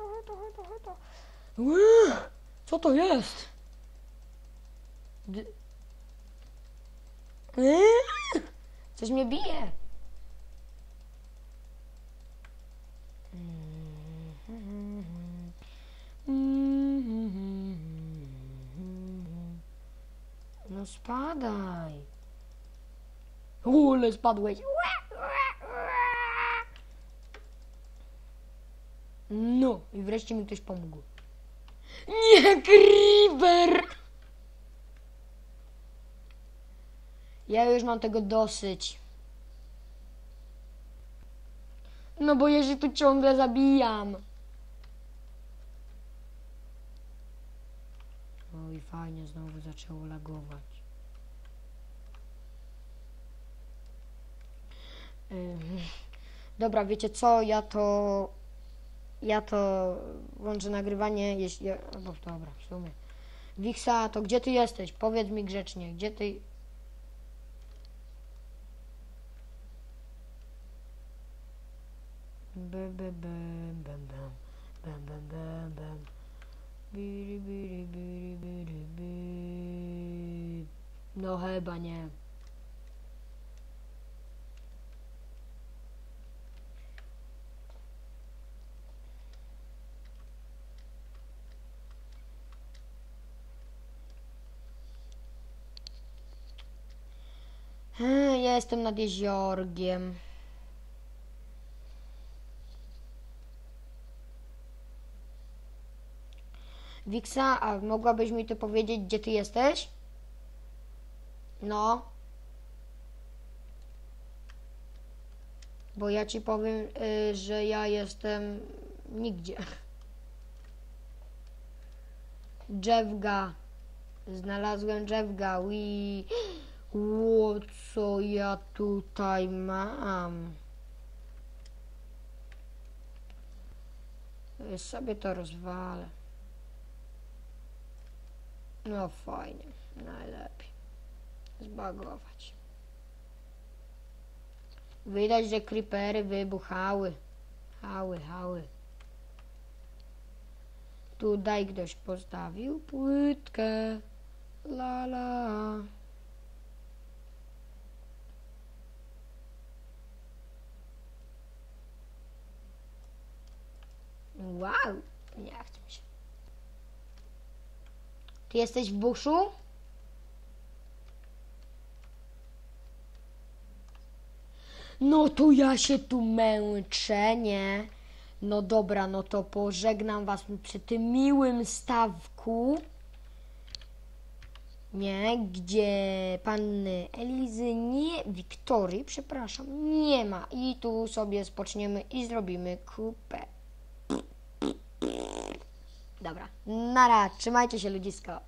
to, to, to, to, to. Ue, Co to jest? D- Eee, Coś mnie bije. No spadaj. Ule, spadłeś. No, i wreszcie mi ktoś pomógł. Nie, Creeper! Ja już mam tego dosyć. No bo ja się tu ciągle zabijam. Oj, fajnie, znowu zaczęło lagować. Dobra, wiecie co, ja to... Ja to włączę nagrywanie, jeśli... Albo dobra, w sumie. Wiksa, to gdzie ty jesteś? Powiedz mi grzecznie, gdzie ty... Bam, bam, bam, bam, bam, bam, bam, bam, bam. Biri, biri, biri, biri, biri. No chyba nie. Hmm, Ja jestem nad jeziorgiem. Wiksa, a mogłabyś mi to powiedzieć, gdzie ty jesteś? No. Bo ja ci powiem, y, że ja jestem nigdzie. Drzewga. Znalazłem drzewga. Ui. Ło, co ja tutaj mam? Sobie to rozwalę. No fajnie, najlepiej. Zbagować. Widać, że creepery wybuchały. Hały, hały. Tutaj ktoś postawił płytkę. La la. Wow, nie chcę mi się. Ty jesteś w buszu? No to ja się tu męczę, nie? No dobra, no to pożegnam was przy tym miłym stawku. Nie, gdzie panny Elizy, nie, Wiktorii, przepraszam, nie ma. I tu sobie spoczniemy i zrobimy kupę. Dobra, nara, trzymajcie się ludzisko.